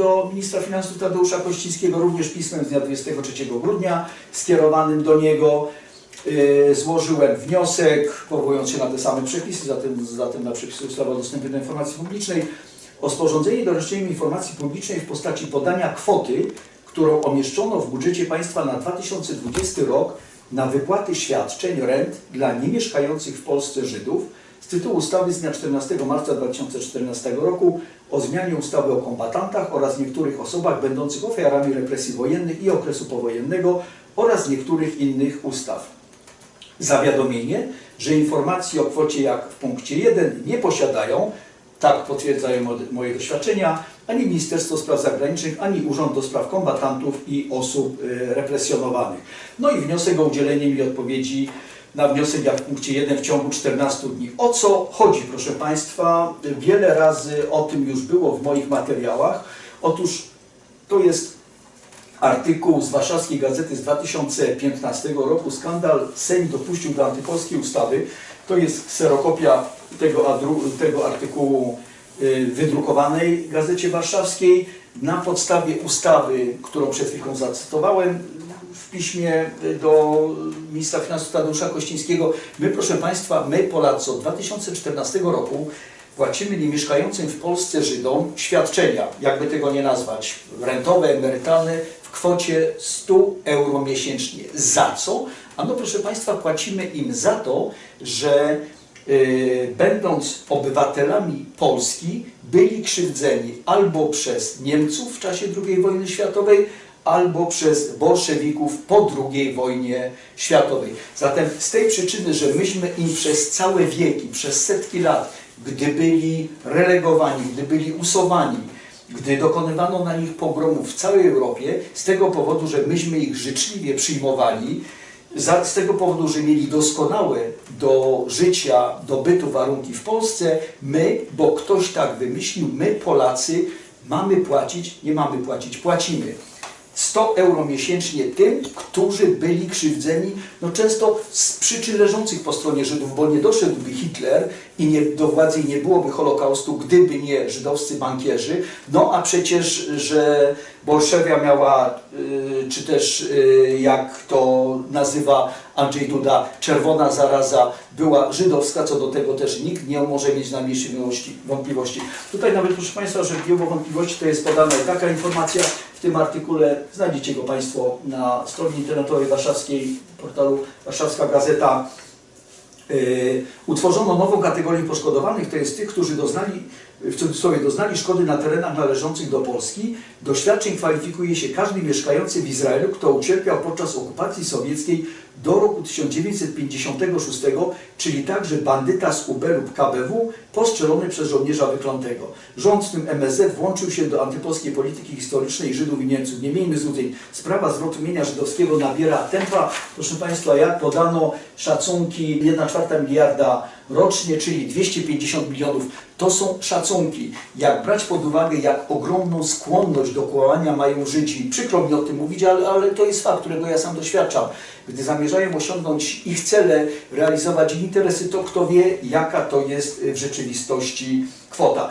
do ministra finansów Tadeusza Kościńskiego, również pismem z dnia 23 grudnia skierowanym do niego. Yy, Złożyłem wniosek, powołując się na te same przepisy, zatem, zatem na przepisy ustawy o dostępie do informacji publicznej, o sporządzenie i doręczenie informacji publicznej w postaci podania kwoty, którą umieszczono w budżecie państwa na 2020 rok na wypłaty świadczeń, rent dla niemieszkających w Polsce Żydów z tytułu ustawy z dnia 14 marca 2014 roku o zmianie ustawy o kombatantach oraz niektórych osobach będących ofiarami represji wojennych i okresu powojennego oraz niektórych innych ustaw. Zawiadomienie, że informacji o kwocie jak w punkcie 1 nie posiadają, tak potwierdzają mo- moje doświadczenia, ani Ministerstwo Spraw Zagranicznych, ani Urząd do Spraw Kombatantów i Osób y, Represjonowanych. No i wniosek o udzielenie mi odpowiedzi na wniosek jak w punkcie 1 w ciągu 14 dni. O co chodzi, proszę Państwa? Wiele razy o tym już było w moich materiałach. Otóż to jest artykuł z Warszawskiej Gazety z 2015 roku. Skandal Sejm dopuścił do antypolskiej ustawy. To jest kserokopia tego, tego artykułu y, wydrukowanej Gazecie Warszawskiej na podstawie ustawy, którą przed chwilą zacytowałem w piśmie do ministra finansów Tadeusza Kościńskiego. My, proszę Państwa, my Polacy od 2014 roku płacimy niemieszkającym w Polsce Żydom świadczenia, jakby tego nie nazwać, rentowe, emerytalne w kwocie 100 euro miesięcznie. Za co? Ano proszę Państwa, płacimy im za to, że y, będąc obywatelami Polski byli krzywdzeni albo przez Niemców w czasie II wojny światowej, albo przez bolszewików po II wojnie światowej. Zatem z tej przyczyny, że myśmy im przez całe wieki, przez setki lat, gdy byli relegowani, gdy byli usuwani, gdy dokonywano na nich pogromów w całej Europie, z tego powodu, że myśmy ich życzliwie przyjmowali, z tego powodu, że mieli doskonałe do życia, do bytu warunki w Polsce, my, bo ktoś tak wymyślił, my Polacy mamy płacić, nie mamy płacić, płacimy. 100 euro miesięcznie tym, którzy byli krzywdzeni, no często z przyczyn leżących po stronie Żydów, bo nie doszedłby Hitler i nie, do władzy nie byłoby Holokaustu, gdyby nie żydowscy bankierzy. No a przecież, że Bolszewia miała, y, czy też y, jak to nazywa Andrzej Duda, czerwona zaraza była żydowska, co do tego też nikt nie może mieć najmniejszej wątpliwości-. Tutaj nawet, proszę Państwa, że było wątpliwości, to jest podana taka informacja w tym artykule, znajdziecie go Państwo na stronie internetowej warszawskiej, portalu Warszawska Gazeta. Yy, utworzono nową kategorię poszkodowanych, to jest tych, którzy doznali, w cudzysłowie, doznali szkody na terenach należących do Polski. Do świadczeń kwalifikuje się każdy mieszkający w Izraelu, kto ucierpiał podczas okupacji sowieckiej do roku 1956, czyli także bandyta z UB lub KBW postrzelony przez żołnierza wyklętego. Rząd, w tym MSZ, włączył się do antypolskiej polityki historycznej Żydów i Niemców. Nie miejmy złudzeń. Sprawa zwrotu mienia żydowskiego nabiera tempa. Proszę Państwa, jak podano szacunki 1 czwarta miliarda rocznie, czyli 250 milionów. To są szacunki. Jak brać pod uwagę, jak ogromną skłonność do kłamania mają Żydzi, przykro mi o tym mówić, ale, ale to jest fakt, którego ja sam doświadczam. Gdy zamierzają osiągnąć ich cele, realizować ich interesy, to kto wie, jaka to jest w rzeczywistości kwota.